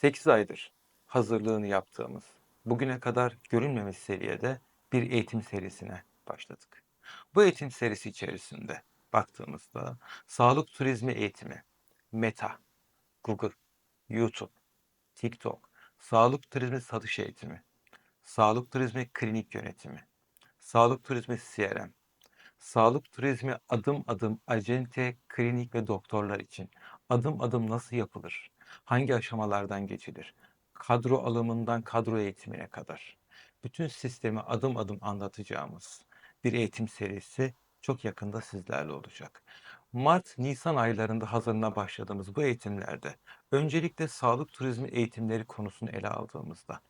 8 aydır hazırlığını yaptığımız, bugüne kadar görülmemiş seviyede bir eğitim serisine başladık. Bu eğitim serisi içerisinde baktığımızda sağlık turizmi eğitimi, Meta, Google, YouTube, TikTok, sağlık turizmi satış eğitimi, sağlık turizmi klinik yönetimi, sağlık turizmi CRM, sağlık turizmi adım adım acente, klinik ve doktorlar için adım adım nasıl yapılır? Hangi aşamalardan geçilir? Kadro alımından kadro eğitimine kadar. Bütün sistemi adım adım anlatacağımız bir eğitim serisi çok yakında sizlerle olacak. Mart-Nisan aylarında hazırına başladığımız bu eğitimlerde öncelikle sağlık turizmi eğitimleri konusunu ele aldığımızda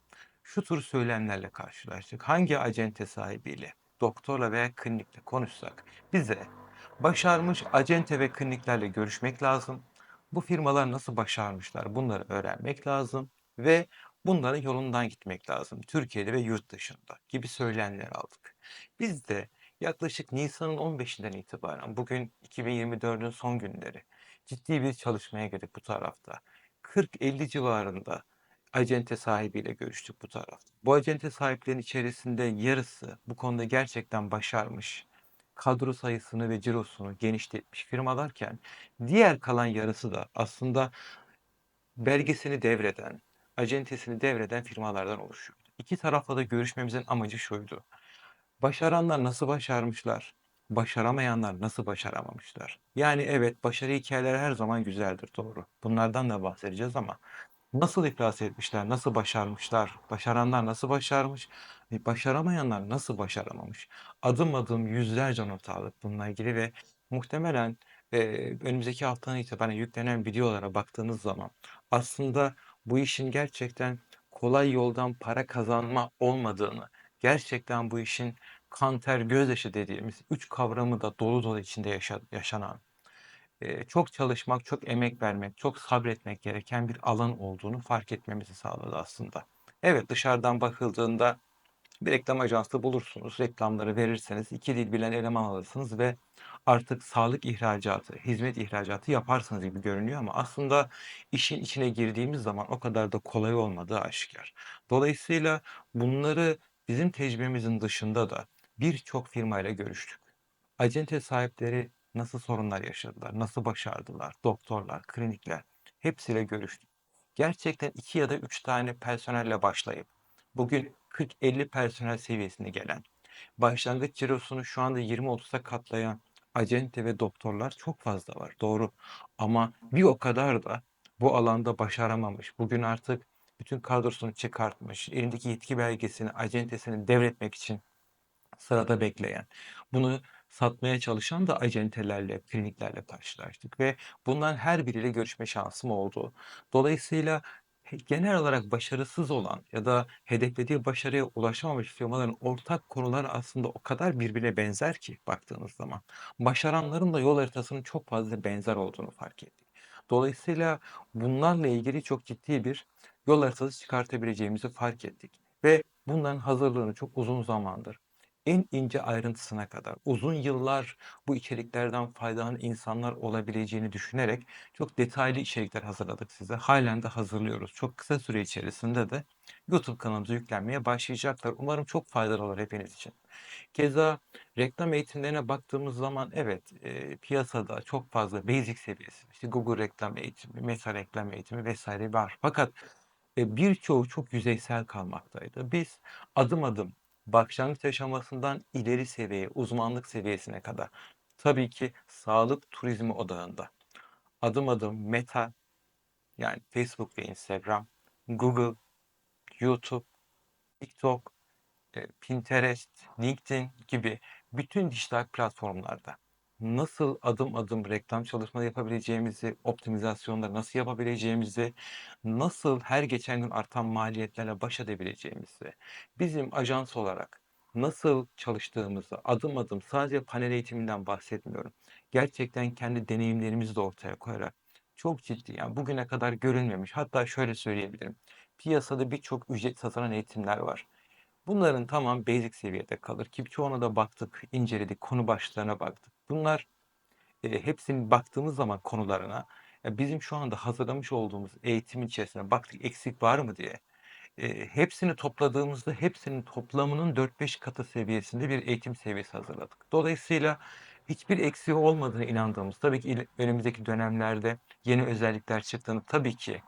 şu tür söylemlerle karşılaştık. Hangi acente sahibiyle, doktorla veya klinikle konuşsak bize başarmış acente ve kliniklerle görüşmek lazım. Bu firmalar nasıl başarmışlar bunları öğrenmek lazım ve bunların yolundan gitmek lazım. Türkiye'de ve yurt dışında gibi söylemler aldık. Biz de yaklaşık Nisan'ın 15'inden itibaren bugün 2024'ün son günleri ciddi bir çalışmaya girdik bu tarafta. 40-50 civarında acente sahibiyle görüştük bu tarafta. Bu acente sahiplerinin içerisinde yarısı bu konuda gerçekten başarmış, kadro sayısını ve cirosunu genişletmiş firmalarken diğer kalan yarısı da aslında belgesini devreden, acentesini devreden firmalardan oluşuyor. İki tarafla da görüşmemizin amacı şuydu. Başaranlar nasıl başarmışlar? Başaramayanlar nasıl başaramamışlar? Yani evet başarı hikayeleri her zaman güzeldir doğru. Bunlardan da bahsedeceğiz ama nasıl iflas etmişler, nasıl başarmışlar, başaranlar nasıl başarmış, ve başaramayanlar nasıl başaramamış? Adım adım yüzlerce not aldık bununla ilgili ve muhtemelen e, önümüzdeki haftanın itibaren yüklenen videolara baktığınız zaman aslında bu işin gerçekten kolay yoldan para kazanma olmadığını, gerçekten bu işin kan, ter, gözyaşı dediğimiz üç kavramı da dolu dolu içinde yaşa- yaşanan, çok çalışmak, çok emek vermek, çok sabretmek gereken bir alan olduğunu fark etmemizi sağladı aslında. Evet dışarıdan bakıldığında bir reklam ajansı bulursunuz, reklamları verirseniz iki dil bilen eleman alırsınız ve artık sağlık ihracatı, hizmet ihracatı yaparsınız gibi görünüyor ama aslında işin içine girdiğimiz zaman o kadar da kolay olmadığı aşikar. Dolayısıyla bunları bizim tecrübemizin dışında da birçok firmayla görüştük. Acente sahipleri nasıl sorunlar yaşadılar, nasıl başardılar, doktorlar, klinikler hepsiyle görüştük. Gerçekten iki ya da üç tane personelle başlayıp bugün 40-50 personel seviyesine gelen, başlangıç cirosunu şu anda 20-30'a katlayan acente ve doktorlar çok fazla var. Doğru. Ama bir o kadar da bu alanda başaramamış. Bugün artık bütün kadrosunu çıkartmış, elindeki yetki belgesini, acentesini devretmek için sırada bekleyen, bunu satmaya çalışan da acentelerle, kliniklerle karşılaştık ve bunların her biriyle görüşme şansım oldu. Dolayısıyla genel olarak başarısız olan ya da hedeflediği başarıya ulaşamamış firmaların ortak konuları aslında o kadar birbirine benzer ki baktığınız zaman. Başaranların da yol haritasının çok fazla benzer olduğunu fark ettik. Dolayısıyla bunlarla ilgili çok ciddi bir yol haritası çıkartabileceğimizi fark ettik. Ve bunların hazırlığını çok uzun zamandır en ince ayrıntısına kadar uzun yıllar bu içeriklerden faydalanan insanlar olabileceğini düşünerek çok detaylı içerikler hazırladık size. Halen de hazırlıyoruz. Çok kısa süre içerisinde de YouTube kanalımıza yüklenmeye başlayacaklar. Umarım çok faydalı olur hepiniz için. Keza reklam eğitimlerine baktığımız zaman evet e, piyasada çok fazla basic seviyesi işte Google reklam eğitimi, Meta reklam eğitimi vesaire var. Fakat e, birçoğu çok yüzeysel kalmaktaydı. Biz adım adım başlangıç aşamasından ileri seviyeye, uzmanlık seviyesine kadar. Tabii ki sağlık turizmi odağında. Adım adım Meta yani Facebook ve Instagram, Google, YouTube, TikTok, e, Pinterest, LinkedIn gibi bütün dijital platformlarda nasıl adım adım reklam çalışmaları yapabileceğimizi, optimizasyonları nasıl yapabileceğimizi, nasıl her geçen gün artan maliyetlerle baş edebileceğimizi, bizim ajans olarak nasıl çalıştığımızı adım adım sadece panel eğitiminden bahsetmiyorum. Gerçekten kendi deneyimlerimizi de ortaya koyarak çok ciddi yani bugüne kadar görülmemiş hatta şöyle söyleyebilirim. Piyasada birçok ücret satılan eğitimler var. Bunların tamam basic seviyede kalır ki çoğuna da baktık, inceledik, konu başlarına baktık. Bunlar e, hepsinin baktığımız zaman konularına Ya, bizim şu anda hazırlamış olduğumuz eğitimin içerisine baktık eksik var mı diye. Eee, hepsini topladığımızda hepsinin toplamının 4-5 katı seviyesinde bir eğitim seviyesi hazırladık. Dolayısıyla hiçbir eksiği olmadığına inandığımız, tabii ki önümüzdeki dönemlerde yeni özellikler çıktığını tabii ki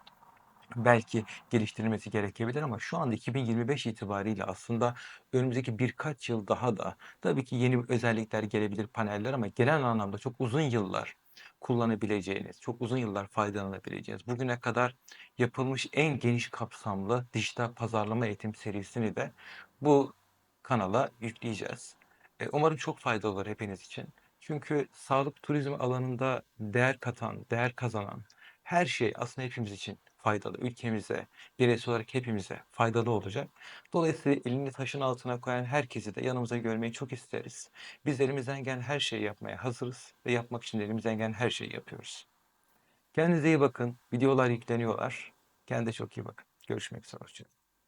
belki geliştirilmesi gerekebilir ama şu anda 2025 itibariyle aslında önümüzdeki birkaç yıl daha da tabii ki yeni özellikler gelebilir paneller ama genel anlamda çok uzun yıllar kullanabileceğiniz, çok uzun yıllar faydalanabileceğiniz, bugüne kadar yapılmış en geniş kapsamlı dijital pazarlama eğitim serisini de bu kanala yükleyeceğiz. Eee, umarım çok faydalı olur hepiniz için. Çünkü sağlık turizmi alanında değer katan, değer kazanan her şey aslında hepimiz için faydalı. Ülkemize, bireysel olarak hepimize faydalı olacak. Dolayısıyla elini taşın altına koyan herkesi de yanımıza görmeyi çok isteriz. Biz elimizden gelen her şeyi yapmaya hazırız ve yapmak için de elimizden gelen her şeyi yapıyoruz. Kendinize iyi bakın. Videolar yükleniyorlar. Kendinize çok iyi bakın. Görüşmek üzere. Hoşça kalın.